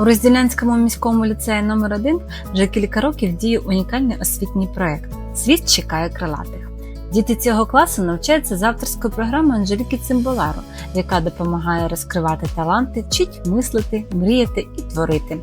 У Розділянському міському ліцеї номер 1 вже кілька років діє унікальний освітній проект Світ чекає крилатих. Діти цього класу навчаються з авторської програми Анжеліки Цимбаларо, яка допомагає розкривати таланти, вчить мислити, мріяти і творити.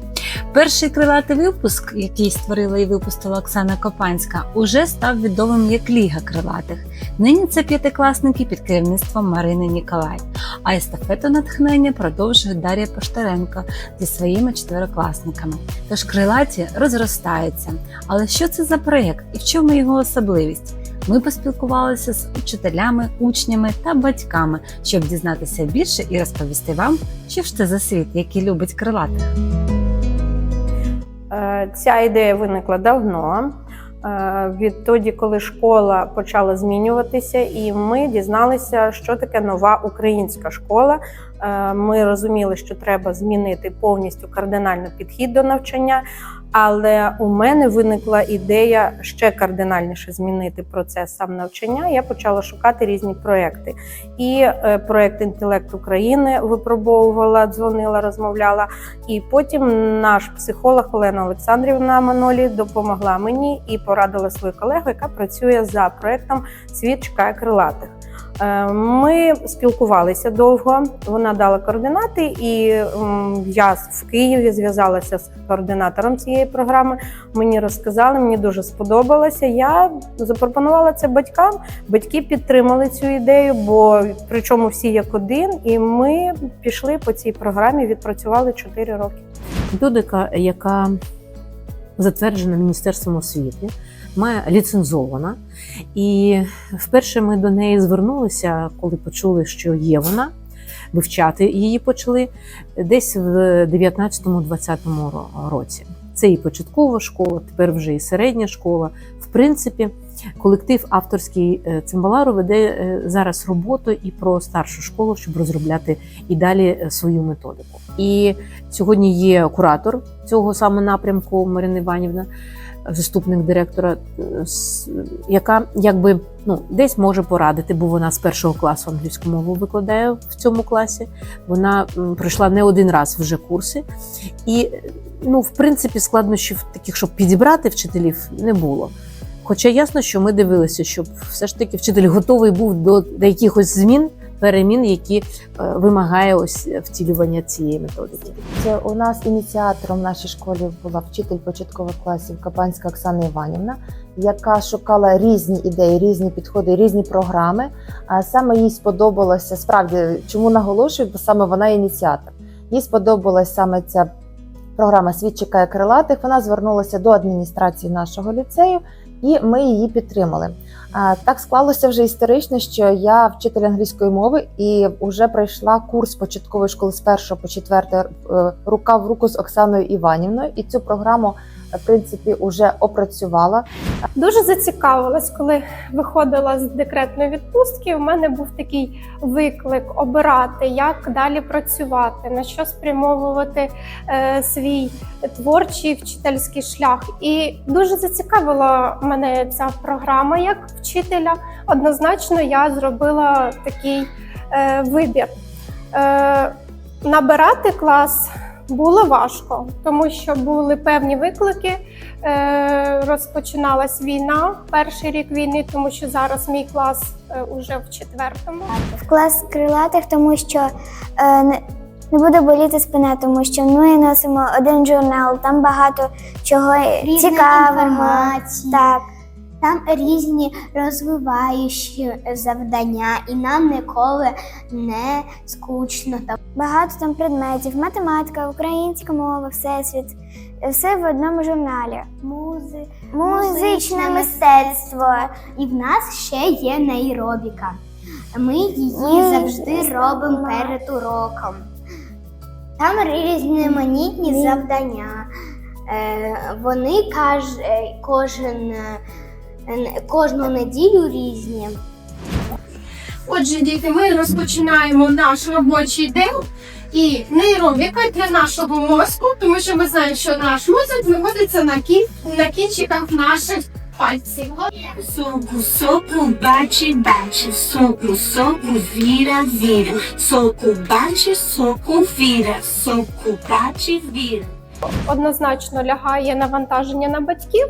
Перший крилатий випуск, який створила і випустила Оксана Копанська, уже став відомим як Ліга крилатих. Нині це п'ятикласники під керівництвом Марини Ніколай. А естафету натхнення продовжує Дар'я Поштаренко зі своїми чотирикласниками. Тож крилаті розростаються. Але що це за проєкт і в чому його особливість? Ми поспілкувалися з учителями, учнями та батьками, щоб дізнатися більше і розповісти вам, що ж це за світ, який любить крилатих. Ця ідея виникла давно. е, Відтоді, коли школа почала змінюватися, і ми дізналися, що таке нова українська школа. Е, Ми розуміли, що треба змінити повністю кардинально підхід до навчання. Але у мене виникла ідея ще кардинальніше змінити процес сам навчання. Я почала шукати різні проекти. І е, проект інтелект України випробовувала, дзвонила, розмовляла. І потім наш психолог Олена Олександрівна Манолі допомогла мені і порадила свою колегу, яка працює за проектом Світ чекає крилатих. Е, Ми спілкувалися довго. Вона дала координати, і я в Києві зв'язалася з координатором цієї програми. Мені розказали, мені дуже сподобалося. Я запропонувала це батькам. Батьки підтримали цю ідею, бо причому всі як один, і ми пішли по цій програмі, відпрацювали 4 роки. Методика, яка затверджена Міністерством освіти, має ліцензована. І вперше ми до неї звернулися, коли почули, що є вона. Вивчати її почали десь в 19-20 році. Це і початкова школа, тепер вже і середня школа. В принципі, колектив авторський е, цимбалару веде е, зараз роботу і про старшу школу, щоб розробляти і далі е, свою методику. І сьогодні є куратор цього саме напрямку Марина Іванівна, заступник директора, е, яка якби ну десь може порадити, бо вона з першого класу англійську мову викладає в цьому класі. Вона пройшла не один раз вже курси, і ну, в принципі, складнощів таких, щоб підібрати вчителів, не було. Хоча ясно, що ми дивилися, щоб все ж таки вчитель готовий був до, до якихось змін, перемін, які е, вимагає ось втілювання цієї методики. Це у нас ініціатором в нашій школі була вчитель початкових класів Капанська Оксана Іванівна, яка шукала різні ідеї, різні підходи, різні програми. А саме їй сподобалося справді, чому наголошую, бо саме вона ініціатор. Їй сподобалась саме ця програма Світ чекає крилатих. Вона звернулася до адміністрації нашого ліцею, і ми її підтримали. Так склалося вже історично, що я вчитель англійської мови і вже пройшла курс початкової школи з 1 по 4 е, рука в руку з Оксаною Іванівною, і цю програму в принципі вже опрацювала. Дуже зацікавилась, коли виходила з декретної відпустки. У мене був такий виклик обирати, як далі працювати, на що спрямовувати е, свій творчий вчительський шлях. І дуже зацікавила мене ця програма як вчителя. Однозначно, я зробила такий е, вибір. Е, набирати клас було важко, тому що були певні виклики. Е, розпочиналась війна, перший рік війни, тому що зараз мій клас е, уже в четвертому. в клас крилатих, тому що е, не, буде боліти спина, тому що ми носимо один журнал, там багато чого цікавого. інформації. Так. Там різні розвиваючі завдання, і нам ніколи не скучно. Багато там предметів, математика, українська мова, всесвіт. Все в одному журналі. музи, Музичне мистецтво. І в нас ще є нейробіка. Ми її Ми завжди робимо перед уроком. Там різноманітні Ні. завдання. Е, Вони каж, е, кожен, е, кожну неділю різні. Отже, діти, ми розпочинаємо наш робочий день і нейробіка для нашого мозку, тому що ми знаємо, що наш мозок знаходиться на, кін... на кінчиках наших Пальці. Soco, soco, bate, bate, soco, soco, vira, vira, soco, bate, soco, vira, soco, bate, vira. Однозначно лягає навантаження на батьків,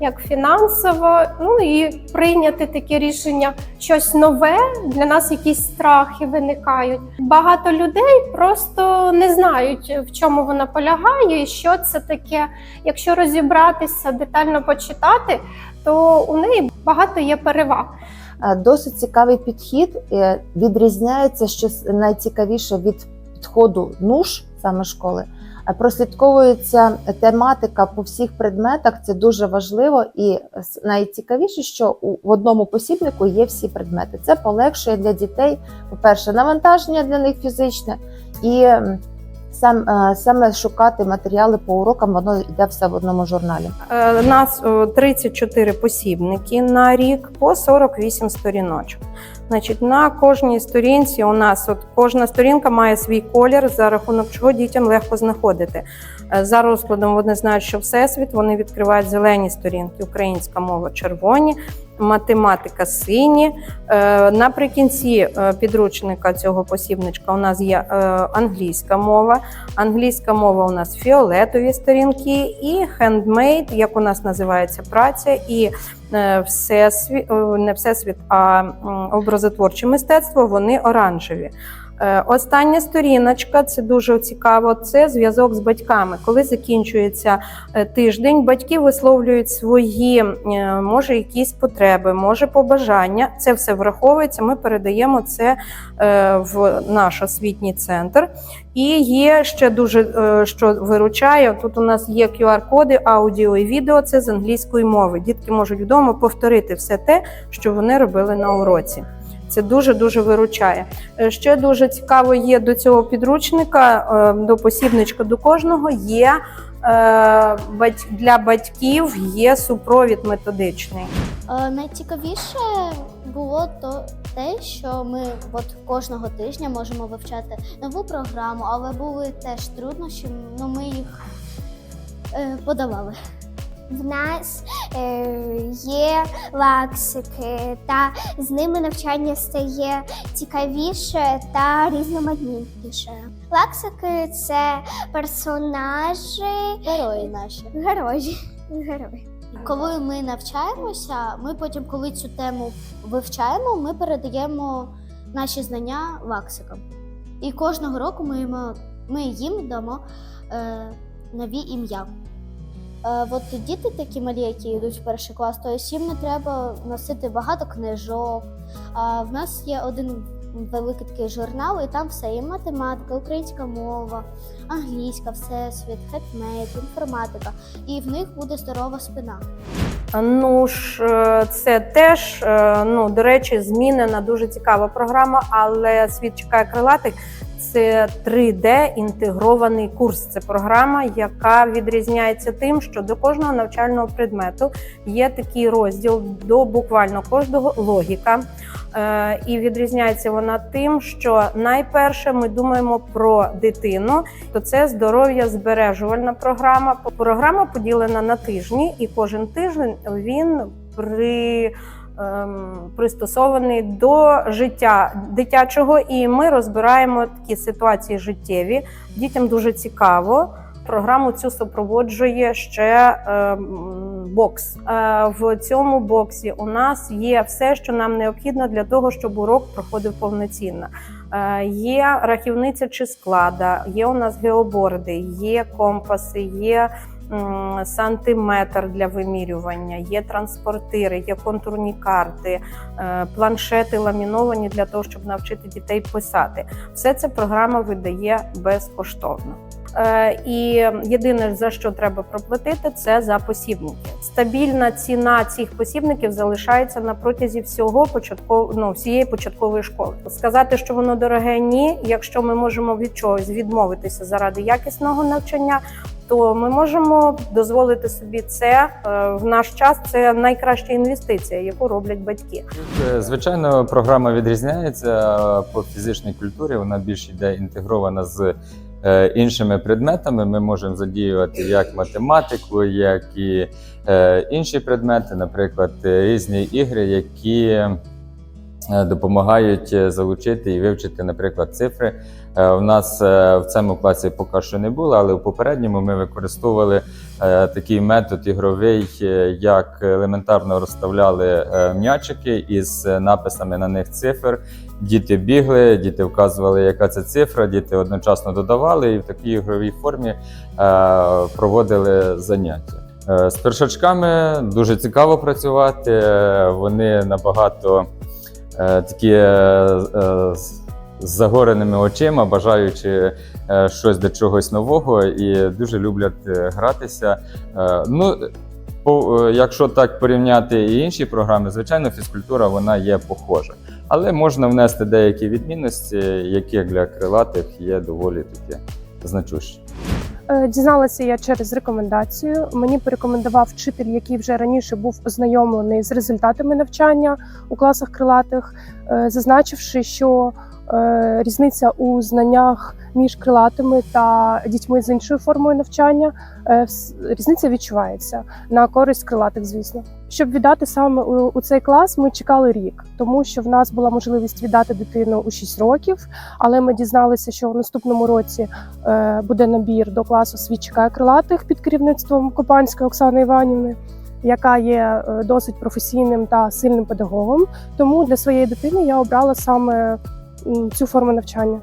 як фінансово. Ну і прийняти таке рішення щось нове. Для нас якісь страхи виникають. Багато людей просто не знають, в чому вона полягає і що це таке. Якщо розібратися, детально почитати, то у неї багато є переваг. Е, Досить цікавий підхід. Е, Відрізняється що найцікавіше від підходу НУШ саме школи. Е, Прослідковується тематика по всіх предметах. Це дуже важливо, і найцікавіше, що в одному посібнику є всі предмети. Це полегшує для дітей, по-перше, навантаження для них фізичне, і сам е, саме шукати матеріали по урокам, воно йде все в одному журналі. Е, У нас о, 34 посібники на рік по 48 сторіночок. Значить, на кожній сторінці у нас от кожна сторінка має свій колір, за рахунок чого дітям легко знаходити. Е, За розкладом вони знають, що всесвіт вони відкривають зелені сторінки, українська мова червоні, математика сині. Е, Наприкінці е, підручника цього посібничка у нас є е, англійська мова. Англійська мова у нас фіолетові сторінки, і хендмейд, як у нас називається праця, і всесвіт, не всесвіт, а образотворче мистецтво, вони оранжеві. Е, Остання сторіночка, це дуже цікаво. Це зв'язок з батьками. Коли закінчується е, тиждень, батьки висловлюють свої, е, може, якісь потреби, може побажання. Це все враховується. Ми передаємо це в наш освітній центр. І є ще дуже що виручає. Тут у нас є QR-коди, аудіо і відео. Це з англійської мови. Дітки можуть вдома повторити все те, що вони робили на уроці. Це дуже дуже виручає. Е, Ще дуже цікаво є до цього підручника, е, до посібничка до кожного є е, для батьків є супровід методичний. Найцікавіше було то те, що ми от кожного тижня можемо вивчати нову програму, але були теж труднощі, ну ми їх подавали. В нас е, є лаксики, та з ними навчання стає цікавіше та різноманітніше. Лаксики це персонажі, Герої наші. герої. Герої. Коли ми навчаємося, ми потім, коли цю тему вивчаємо, ми передаємо наші знання лаксикам. І кожного року ми, їм- ми їм дамо е, нові ім'я. Е, от діти такі малі, які йдуть в перший клас, то їм не треба носити багато книжок. А в нас є один великий такий журнал, і там все і математика, українська мова, англійська, всесвіт, хетмейт, інформатика. І в них буде здорова спина. Ну ж, е, це теж, е, ну до речі, змінена дуже цікава програма, але світ чекає крилатих. Це 3D інтегрований курс. Це програма, яка відрізняється тим, що до кожного навчального предмету є такий розділ до буквально кожного логіка. Е, І відрізняється вона тим, що найперше ми думаємо про дитину, то це здоров'я збережувальна програма. Програма поділена на тижні, і кожен тиждень він при пристосований до життя дитячого, і ми розбираємо такі ситуації життєві. Дітям дуже цікаво. Програму цю супроводжує ще ем, бокс. Е, в цьому боксі у нас є все, що нам необхідно для того, щоб урок проходив повноцінно. Е, Є рахівниця чи склада, є у нас геоборди, є компаси, є сантиметр для вимірювання, є транспортири, є контурні карти, е, планшети ламіновані для того, щоб навчити дітей писати. Все це програма видає безкоштовно. Е, І єдине за що треба проплатити, це за посібники. Стабільна ціна цих посібників залишається на протязі всього початкового ну, всієї початкової школи. Сказати, що воно дороге, ні. Якщо ми можемо від чогось відмовитися заради якісного навчання, то ми можемо дозволити собі це Е, в наш час. Це найкраща інвестиція, яку роблять батьки. Е, Звичайно, програма відрізняється по фізичній культурі. Вона більш йде інтегрована з е, іншими предметами. Ми можемо задіювати як математику, як і е, інші предмети, наприклад, е, різні ігри, які е, допомагають е, залучити і вивчити, наприклад, цифри. Е, У нас е, в цьому класі поки що не було, але в попередньому ми використовували е, такий метод ігровий, е, як елементарно розставляли е, м'ячики із е, написами на них цифр. Діти бігли, діти вказували, яка це цифра, діти одночасно додавали і в такій ігровій формі е, проводили заняття. Е, З першачками дуже цікаво працювати. е, Вони набагато е, такі е, е, з загореними очима, бажаючи е, щось до чогось нового, і дуже люблять е, гратися. Е, Ну, якщо так порівняти і інші програми, звичайно, фізкультура вона є похожа. Але можна внести деякі відмінності, які для крилатих є доволі такі значущі. Дізналася я через рекомендацію. Мені порекомендував вчитель, який вже раніше був ознайомлений з результатами навчання у класах крилатих, зазначивши, що різниця у знаннях між крилатими та дітьми з іншою формою навчання е, різниця відчувається на користь крилатих, звісно. Щоб віддати саме у, цей клас, ми чекали рік, тому що в нас була можливість віддати дитину у 6 років, але ми дізналися, що в наступному році е, буде набір до класу «Світ чекає крилатих під керівництвом Копанської Оксани Іванівни, яка є е, досить професійним та сильним педагогом. Тому для своєї дитини я обрала саме цю форму навчання.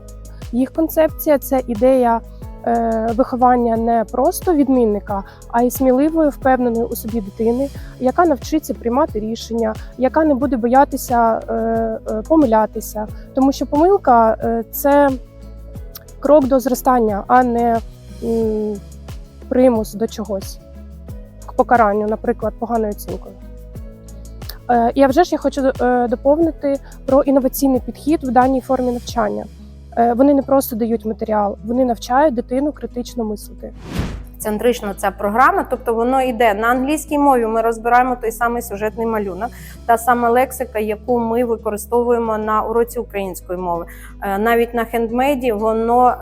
Їх концепція це ідея е, виховання не просто відмінника, а й сміливої, впевненої у собі дитини, яка навчиться приймати рішення, яка не буде боятися е, е, помилятися, тому що помилка це крок до зростання, а не примус до чогось к покаранню, наприклад, поганою оцінкою. Е, І вже ж я хочу е, доповнити про інноваційний підхід в даній формі навчання. Е, Вони не просто дають матеріал, вони навчають дитину критично мислити. центрична ця програма, тобто воно йде на англійській мові. Ми розбираємо той самий сюжетний малюнок, та сама лексика, яку ми використовуємо на уроці української мови. Навіть на хендмейді воно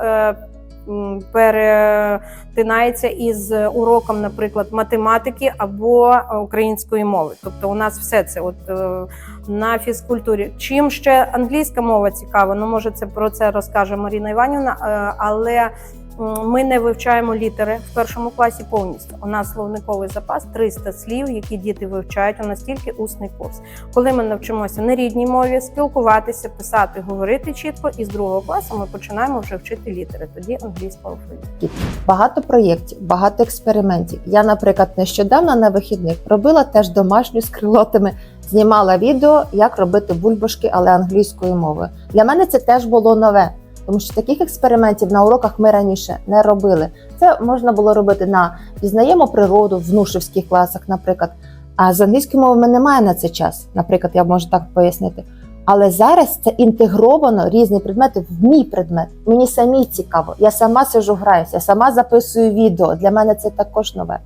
перетинається із уроком, наприклад, математики або е, української мови. Тобто, у нас все це от е, на фізкультурі. Чим ще англійська мова цікава? Ну може це про це розкаже Маріна Іванівна, е, але Ми не вивчаємо літери в першому класі повністю. У нас словниковий запас 300 слів, які діти вивчають. У нас тільки усний курс. Коли ми навчимося на рідній мові, спілкуватися, писати, говорити чітко, і з другого класу ми починаємо вже вчити літери. Тоді англійського алфавіту. Багато проєктів, багато експериментів. Я, наприклад, нещодавно на вихідних робила теж домашню з крилотими, знімала відео, як робити бульбашки, але англійською мовою. Для мене це теж було нове, тому що таких експериментів на уроках ми раніше не робили. Це можна було робити на пізнаємо природу в нушевських класах, наприклад. А з англійської мови мене немає на це час, наприклад, я можу так пояснити. Але зараз це інтегровано різні предмети в мій предмет. Мені самі цікаво. Я сама сижу граюся, я сама записую відео. Для мене це також нове.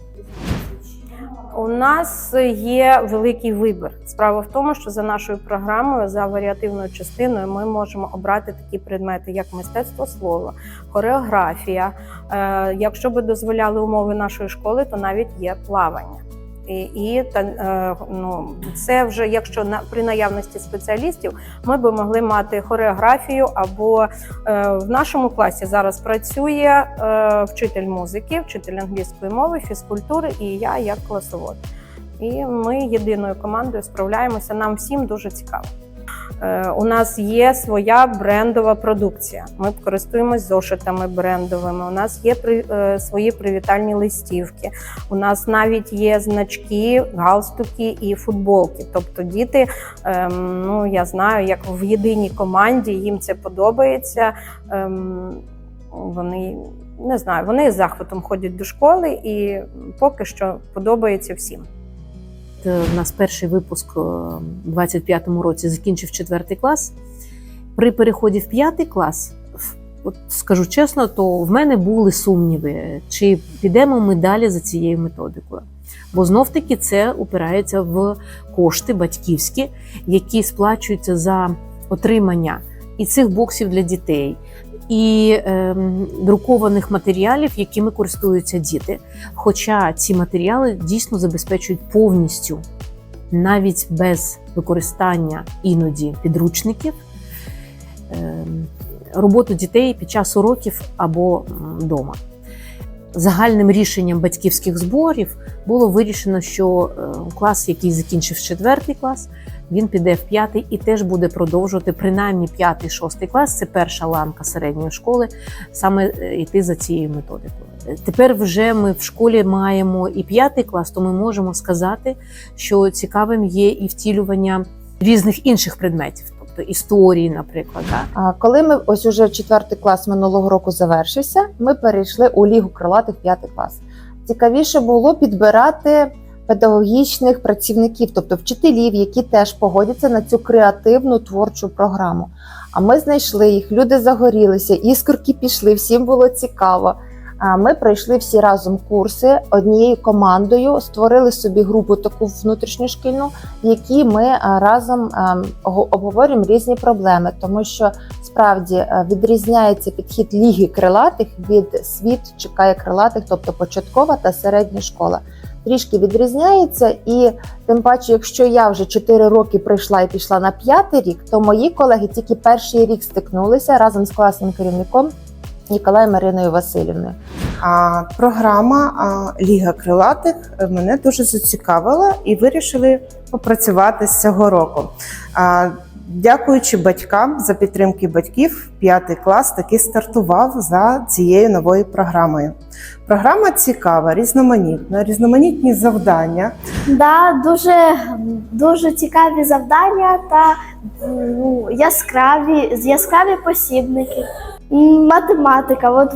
У нас є великий вибір. Справа в тому, що за нашою програмою, за варіативною частиною, ми можемо обрати такі предмети, як мистецтво слова, хореографія. Е, якщо би дозволяли умови нашої школи, то навіть є плавання. І, е, ну, це вже якщо на при наявності спеціалістів, ми би могли мати хореографію або е, в нашому класі зараз працює е, вчитель музики, вчитель англійської мови, фізкультури і я як класовод. І ми єдиною командою справляємося. Нам всім дуже цікаво. Е, У нас є своя брендова продукція. Ми користуємось зошитами брендовими. У нас є при, е, свої привітальні листівки. У нас навіть є значки, галстуки і футболки. Тобто діти, ем, ну я знаю, як в єдиній команді їм це подобається. Ем, вони не знаю, вони з захватом ходять до школи і поки що подобається всім. Е, У нас перший випуск е, у 25-му році закінчив четвертий клас. При переході в п'ятий клас, от скажу чесно, то в мене були сумніви, чи підемо ми далі за цією методикою. Бо знов таки це упирається в кошти батьківські, які сплачуються за отримання і цих боксів для дітей, і ем, друкованих матеріалів, якими користуються діти. Хоча ці матеріали дійсно забезпечують повністю, навіть без використання іноді підручників, ем, роботу дітей під час уроків або вдома. Загальним рішенням батьківських зборів було вирішено, що е, клас, який закінчив четвертий клас, він піде в п'ятий і теж буде продовжувати принаймні п'ятий, шостий клас. Це перша ланка середньої школи, саме е, йти за цією методикою. Тепер вже ми в школі маємо і п'ятий клас, то ми можемо сказати, що цікавим є і втілювання різних інших предметів, тобто історії, наприклад. А коли ми ось уже четвертий клас минулого року завершився, ми перейшли у лігу крилатих п'ятий клас. Цікавіше було підбирати педагогічних працівників, тобто вчителів, які теж погодяться на цю креативну творчу програму. А ми знайшли їх, люди загорілися, іскорки пішли, всім було цікаво. Ми пройшли всі разом курси однією командою, створили собі групу таку внутрішньошкільну, в якій ми разом обговорюємо різні проблеми, тому що справді відрізняється підхід ліги крилатих від світ чекає крилатих, тобто початкова та середня школа. Трішки відрізняється, і тим паче, якщо я вже 4 роки прийшла і пішла на п'ятий рік, то мої колеги тільки перший рік стикнулися разом з класним керівником Ніколаєм Мариною Васильівною. А програма Ліга крилатих мене дуже зацікавила і вирішили попрацювати з цього року. Дякуючи батькам за підтримки батьків, п'ятий клас таки стартував за цією новою програмою. Програма цікава, різноманітна, різноманітні завдання. Да, дуже, дуже цікаві завдання та ну, яскраві, яскраві посібники. Математика, от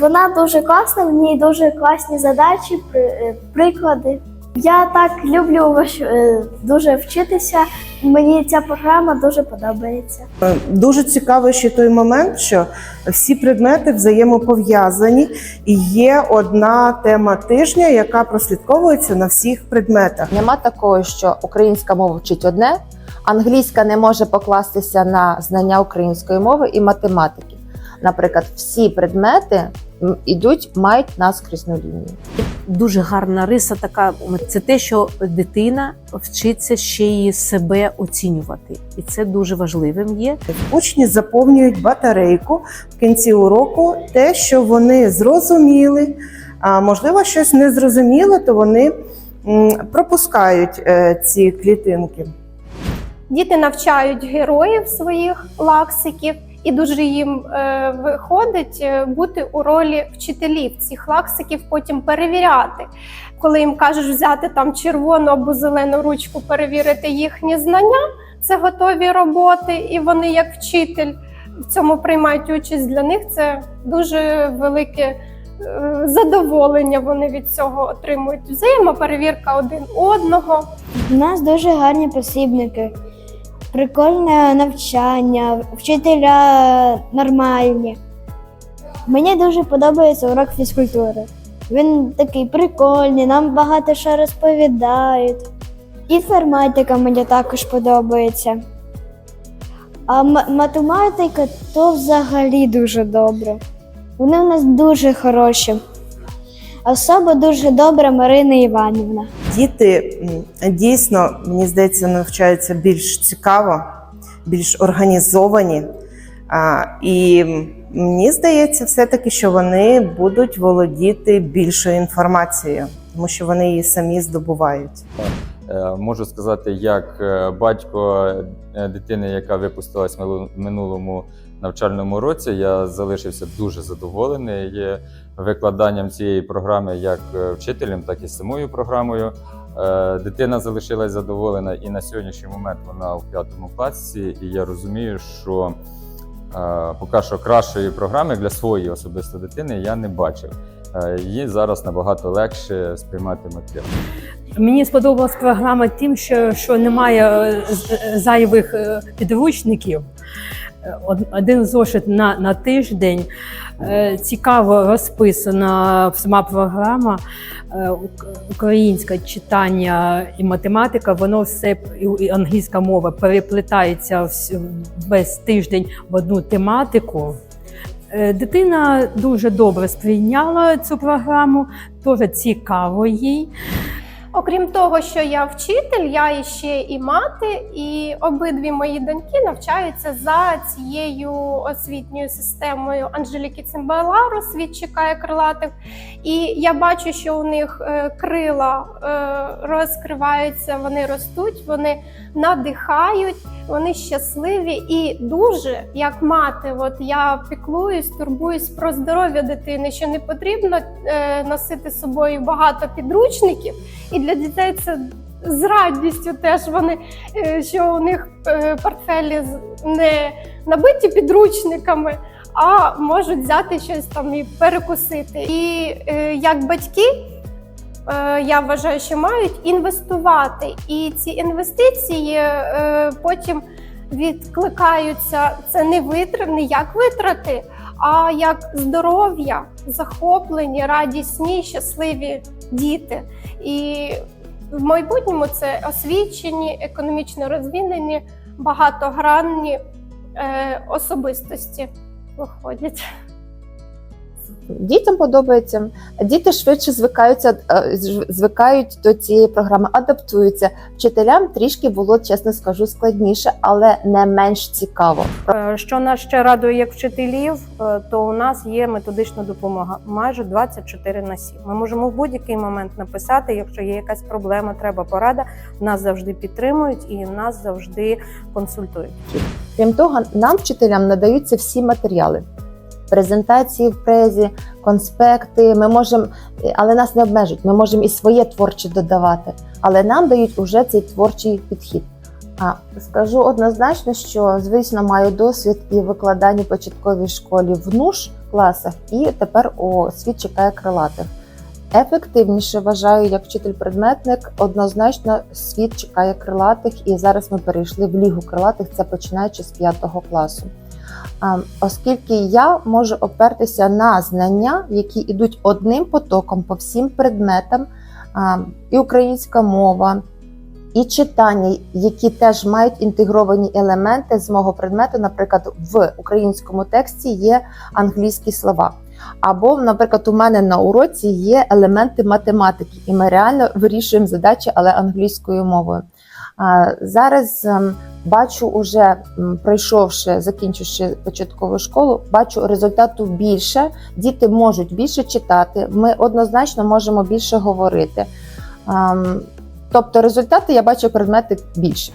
вона дуже класна, в ній дуже класні задачі, е, приклади. Я так люблю е, дуже вчитися. Мені ця програма дуже подобається. Е, Дуже цікавий ще той момент, що всі предмети взаємопов'язані, і є одна тема тижня, яка прослідковується на всіх предметах. Нема такого, що українська мова вчить одне, англійська не може покластися на знання української мови і математики. Наприклад, всі предмети ідуть, мають наскрізну лінію. Дуже гарна риса така це те, що дитина вчиться ще й себе оцінювати, і це дуже важливим є. Учні заповнюють батарейку в кінці уроку те, що вони зрозуміли. А можливо, щось не зрозуміло, то вони пропускають е, ці клітинки. Діти навчають героїв своїх лаксиків, і дуже їм е, виходить е, бути у ролі вчителів цих лаксиків, потім перевіряти. Коли їм кажеш взяти там червону або зелену ручку, перевірити їхні знання, це готові роботи, і вони, як вчитель, в цьому приймають участь. Для них це дуже велике е, задоволення. Вони від цього отримують. Взаємоперевірка один одного. У нас дуже гарні посібники, прикольне навчання, вчителя нормальні. Мені дуже подобається урок фізкультури. Він такий прикольний, нам багато що розповідають. Інформатика мені також подобається. А математика то взагалі дуже добре. Вони у нас дуже хороші. Особа дуже добра Марина Іванівна. Діти дійсно, мені здається, навчаються більш цікаво, більш організовані. І мені здається, все-таки, що вони будуть володіти більшою інформацією, тому що вони її самі здобувають. Е, Можу сказати, як е, батько е, дитини, яка випустилась в минулому навчальному році, я залишився дуже задоволений викладанням цієї програми як е, вчителем, так і самою програмою. Е, Дитина залишилась задоволена, і на сьогоднішній момент вона у п'ятому класі. І я розумію, що е, поки що кращої програми для своєї особисто дитини я не бачив. Їй зараз набагато легше сприймати матеріал. Мені сподобалась програма тим, що, що немає зайвих підручників. Од- Один зошит на, на тиждень. Е, Цікаво розписана сама програма. Е, ук- Українське читання і математика, воно все і- англійська мова переплітається весь тиждень в одну тематику. Е, Дитина дуже добре сприйняла цю програму, дуже цікаво їй. Окрім того, що я вчитель, я ще і мати, і обидві мої доньки навчаються за цією освітньою системою Анжеліки Цимбалару «Світ чекає крилатих. І я бачу, що у них е, крила е, розкриваються, вони ростуть, вони надихають, вони щасливі і дуже як мати. От я піклуюсь, турбуюсь про здоров'я дитини, що не потрібно е, носити з собою багато підручників. І для дітей це з радістю теж вони, е, що у них е, портфелі не набиті підручниками, а можуть взяти щось там і перекусити. І е, як батьки. Я вважаю, що мають інвестувати, і ці інвестиції потім відкликаються. Це не витрат, не як витрати, а як здоров'я, захоплені, радісні, щасливі діти. І в майбутньому це освічені, економічно розвинені, багатогранні е, особистості виходять. Дітям подобається. Діти швидше звикаються, е, звикають до цієї програми, адаптуються. Вчителям трішки було, чесно скажу, складніше, але не менш цікаво. Е, Що нас ще радує як вчителів, е, то у нас є методична допомога майже 24 на 7. Ми можемо в будь-який момент написати, якщо є якась проблема, треба порада. Нас завжди підтримують і нас завжди консультують. Крім того, нам, вчителям, надаються всі матеріали. Презентації в презі, конспекти. Ми можемо, але нас не обмежують. Ми можемо і своє творче додавати, але нам дають уже цей творчий підхід. А скажу однозначно, що звісно маю досвід і в викладанні початковій школі в НУШ класах, і тепер у світ чекає крилатих. Ефективніше вважаю, як вчитель-предметник, однозначно світ чекає крилатих, і зараз ми перейшли в лігу крилатих, це починаючи з 5 класу. Оскільки я можу опертися на знання, які йдуть одним потоком по всім предметам, і українська мова, і читання, які теж мають інтегровані елементи з мого предмету. Наприклад, в українському тексті є англійські слова. Або, наприклад, у мене на уроці є елементи математики, і ми реально вирішуємо задачі, але англійською мовою. Зараз ем, бачу, уже пройшовши, закінчивши початкову школу, бачу результату більше. Діти можуть більше читати. Ми однозначно можемо більше говорити. Ем, Тобто результати я бачу предмети більше.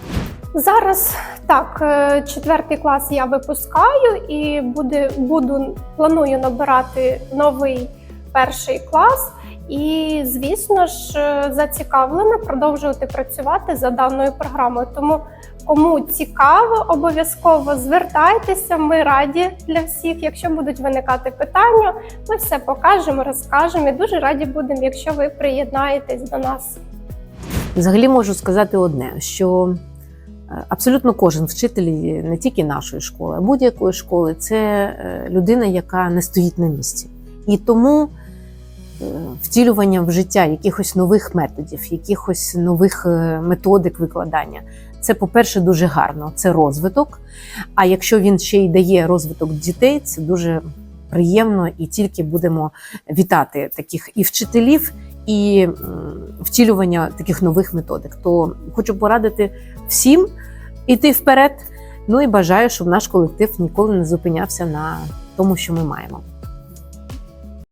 Зараз так, е, четвертий клас я випускаю і буде, буду планую набирати новий перший клас. І, звісно ж, е, зацікавлена продовжувати працювати за даною програмою. Тому кому цікаво, обов'язково звертайтеся. Ми раді для всіх. Якщо будуть виникати питання, ми все покажемо, розкажемо. І дуже раді будемо, якщо ви приєднаєтесь до нас. Взагалі можу сказати одне: що е, абсолютно кожен вчитель не тільки нашої школи, а будь-якої школи це е, людина, яка не стоїть на місці. І тому е, втілювання в життя якихось нових методів, якихось нових е, методик викладання. Це, по-перше, дуже гарно, це розвиток. А якщо він ще й дає розвиток дітей, це дуже приємно і тільки будемо вітати таких і вчителів, і втілювання таких нових методик. То хочу порадити всім іти вперед. Ну і бажаю, щоб наш колектив ніколи не зупинявся на тому, що ми маємо.